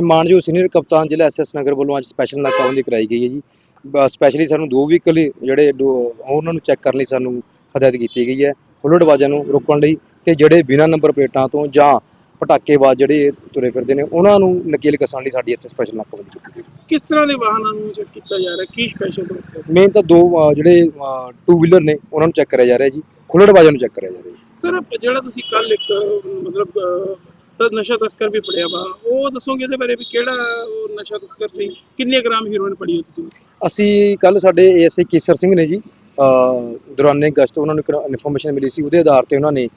ਇਹ ਮਾਨਯੋਗ ਸੀਨੀਅਰ ਕਪਤਾਨ ਜ਼ਿਲ੍ਹਾ ਐਸਐਸ ਨਗਰ ਵੱਲੋਂ ਅੱਜ ਸਪੈਸ਼ਲ ਨਾਕਾਬੰਦੀ ਕਰਾਈ ਗਈ ਹੈ ਜੀ। ਸਪੈਸ਼ਲੀ ਸਾਨੂੰ ਦੋ ਵਹੀਕਲ ਜਿਹੜੇ ਉਹਨਾਂ ਨੂੰ ਚੈੱਕ ਕਰਨ ਲਈ ਸਾਨੂੰ ਹਦਾਇਤ ਕੀਤੀ ਗਈ ਹੈ। ਹੁੱਲੜਬਾਜ਼ਾਂ ਨੂੰ ਰੋਕਣ ਲਈ ਤੇ ਜਿਹੜੇ ਬਿਨਾਂ ਨੰਬਰ ਪਲੇਟਾਂ ਤੋਂ ਜਾਂ ਪਟਾਕੇਬਾਜ਼ ਜਿਹੜੇ ਤੁਰੇ ਫਿਰਦੇ ਨੇ ਉਹਨਾਂ ਨੂੰ ਨਕੇਲ ਕਸਣ ਲਈ ਸਾਡੀ ਇੱਥੇ ਸਪੈਸ਼ਲ ਨਾਕਾਬੰਦੀ ਕੀਤੀ ਗਈ ਕਿਸ ਤਰ੍ਹਾਂ ਦੇ ਵਾਹਨਾਂ ਨੂੰ ਚੈੱਕ ਕੀਤਾ ਜਾ ਰਿਹਾ? ਕੀ ਸਪੈਸ਼ਲ ਮੇਨ ਤਾਂ ਦੋ ਜਿਹੜੇ ਟੂ ਵੀਲਰ ਨੇ ਉਹਨਾਂ ਨੂੰ ਚੈੱਕ ਕਰਿਆ ਜਾ ਰਿਹਾ ਜੀ। ਹੁੱਲੜਬਾਜ਼ਾਂ ਨੂੰ ਚੈੱਕ ਕਰਿਆ ਜਾ ਰਿਹਾ ਜੀ। ਸਰ ਜਿਹੜਾ ਤੁਸੀਂ ਕੱਲ ਇੱਕ ਮਤਲਬ ਤਾਂ ਨਸ਼ਾ ਤਸਕਰ ਵੀ ਫੜਿਆ ਵਾ। ਉਹ ਦੱਸੋਗੇ ਇਹਦੇ ਬਾਰੇ ਵੀ ਕਿਹੜਾ ਉਹ ਨਸ਼ਾ ਤਸਕਰ ਸੀ? ਕਿੰਨੇ ਗ੍ਰਾਮ ਹੀਰੋਇਨ ਫੜੀ ਹੋ ਤੁਸੀਂ? ਅਸੀਂ ਕੱਲ ਸਾਡੇ ਏਐਸਆਈ ਕੇਸਰ ਸਿੰਘ ਨੇ ਜੀ, ਅਹ, ਦੌਰਾਨੇ ਗਸ਼ਤ ਉਹਨਾਂ ਨੂੰ ਇਨਫੋਰਮੇਸ਼ਨ ਮਿਲੀ ਸੀ। ਉਹਦੇ ਆਧਾਰ ਤੇ ਉਹਨਾਂ ਨੇ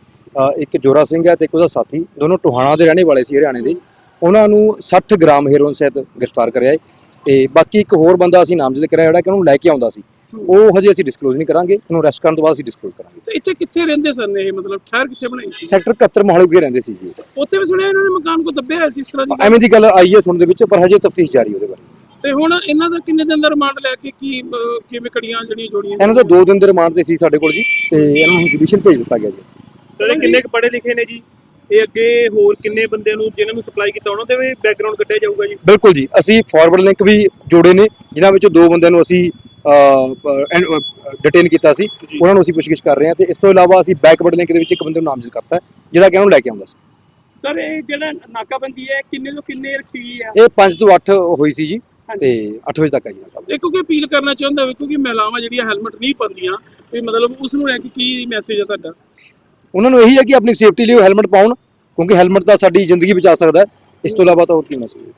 ਇੱਕ ਜੋਰਾ ਸਿੰਘ ਹੈ ਤੇ ਇੱਕ ਉਹਦਾ ਸਾਥੀ, ਦੋਨੋਂ ਟੋਹਾਣਾ ਦੇ ਰਹਿਣੇ ਵਾਲੇ ਸੀ ਹਰਿਆਣੇ ਦੇ। ਉਹਨਾਂ ਨੂੰ 60 ਗ੍ਰਾਮ ਹੀਰੋਇਨ ਸਹਿਤ ਗ੍ਰਿਫਤਾਰ ਕਰਿਆ ਹੈ। ਤੇ ਬਾਕੀ ਇੱਕ ਹੋਰ ਬੰਦਾ ਅਸੀਂ ਨਾਮਜ਼ਦ ਕਰਿਆ ਜਿਹੜਾ ਕਿ ਉਹਨੂੰ ਲੈ ਕੇ ਆਉਂਦਾ ਸੀ। ਉਹ ਹਜੇ ਅਸੀਂ ਡਿਸਕਲੋਜ਼ ਨਹੀਂ ਕਰਾਂਗੇ ਉਹਨੂੰ ਅਰੈਸਟ ਕਰਨ ਤੋਂ ਬਾਅਦ ਅਸੀਂ ਡਿਸਕਲੋਜ਼ ਕਰਾਂਗੇ। ਤੇ ਇੱਥੇ ਕਿੱਥੇ ਰਹਿੰਦੇ ਸਨ ਇਹ? ਮਤਲਬ ਠਹਿਰ ਕਿੱਥੇ ਬਣਾਈ ਸੀ? ਸੈਕਟਰ 71 ਮੋਹਾਲੀ ਵਿਖੇ ਰਹਿੰਦੇ ਸੀ ਜੀ। ਉੱਥੇ ਵੀ ਸੁਣਿਆ ਇਹਨਾਂ ਨੇ ਮਕਾਨ ਕੋ ਦੱਬਿਆ ਹੋਇਆ ਸੀ ਇਸ ਤਰ੍ਹਾਂ ਦੀ। ਐਵੇਂ ਦੀ ਗੱਲ ਆਈ ਹੈ ਸੁਣਨ ਦੇ ਵਿੱਚ ਪਰ ਹਜੇ ਤਫਤੀਸ਼ ਜਾਰੀ ਉਹਦੇ ਬਾਰੇ। ਤੇ ਹੁਣ ਇਹਨਾਂ ਦਾ ਕਿੰਨੇ ਦਿਨ ਦਾ ਰਿਮਾਂਡ ਲੈ ਕੇ ਕੀ ਅਹ, ਕਿਵੇਂ ਕੜੀਆਂ ਜਿਹੜੀਆਂ ਜੋੜੀਆਂ ਇਹਨਾਂ ਦਾ 2 ਦਿਨ ਦੇ ਰਿਮਾਂਡ ਤੇ ਸੀ ਸਾਡੇ ਕੋਲ ਜੀ ਤੇ ਇਹਨਾਂ ਨੂੰ ਜੁਡੀਸ਼ੀਅਲ ਭੇਜ ਦਿੱਤਾ ਗਿਆ ਜੀ। ਸਰ ਕਿੰਨੇ ਕੁ ਪੜ੍ਹੇ ਲਿਖੇ ਨੇ ਜੀ? ਇਹ ਅੱਗੇ ਹੋਰ ਕਿੰਨੇ ਬੰਦੇ ਨੂੰ ਜਿਨ੍ਹਾਂ ਨੂੰ ਸਪਲਾਈ ਕੀਤਾ ਉਹਨਾਂ ਦੇ ਵੀ ਬੈਕਗ੍ਰਾਉਂਡ ਕੱਢਿਆ ਜਾਊਗਾ ਜੀ? ਬਿਲਕੁਲ ਜੀ ਅਸੀਂ ਫਾਰਵਰਡ ਲਿੰਕ ਵੀ ਜੋੜੇ ਨੇ ਜਿਨ੍ਹਾਂ ਵਿੱਚੋਂ ਦੋ ਬੰਦਿਆਂ ਨੂੰ ਅਸੀਂ ਡਿਟੇਨ ਕੀਤਾ ਸੀ। ਉਹਨਾਂ ਨੂੰ ਅਸੀਂ ਪੁੱਛਗਿੱਛ ਕਰ ਰਹੇ ਹਾਂ ਤੇ ਇਸ ਤੋਂ ਇਲਾਵਾ ਅਸੀਂ ਬੈਕਵਰਡ ਲਿੰਕ ਦੇ ਵਿੱਚ ਇੱਕ ਬੰਦੇ ਨੂੰ ਨਾਮਜ਼ਦ ਕਰਤਾ ਜਿਹੜਾ ਕਿ ਉਹਨੂੰ ਲੈ ਕੇ ਆਉਂਦਾ ਸੀ। ਸਰ ਇਹ ਜਿਹੜਾ ਨਾਕਾਬੰਦੀ ਹੈ ਕਿੰਨੇ ਤੋਂ ਕਿੰਨੇ ਰੱਖੀ ਹੈ? ਇਹ 5 ਤੋਂ 8 ਹੋਈ ਸੀ ਜੀ ਤੇ 8 ਵਜੇ ਤੱਕ ਆਈ ਨਾ ਇਹ ਕਿਉਂਕਿ ਅਪੀਲ ਕਰਨਾ ਚਾਹੁੰਦਾ ਵੀ ਕਿਉਂਕਿ ਮਹਿਲਾਵਾਂ ਜਿਹੜੀਆਂ ਹੈਲਮਟ ਨਹੀਂ ਪਾਉਂਦੀਆਂ ਵੀ ਮਤਲਬ ਉਸ ਨੂੰ ਲੈ ਕੇ ਕੀ ਮੈਸੇਜ ਹੈ ਤੁਹਾਡਾ? ਉਹਨਾਂ ਨੂੰ ਇਹੀ ਹੈ ਕਿ ਆਪਣੀ ਸੇਫਟੀ ਲਈ ਹੈਲਮਟ ਪਾਉਣ ਕਿਉਂਕਿ ਹੈਲਮਟ ਤਾਂ ਸਾਡੀ ਜ਼ਿੰਦਗੀ ਬਚਾ ਸਕਦਾ ਹੈ। ਇਸ ਤੋਂ ਇਲਾਵਾ ਤਾਂ ਹੋਰ ਕੀ ਮਸਲਾ ਹੈ?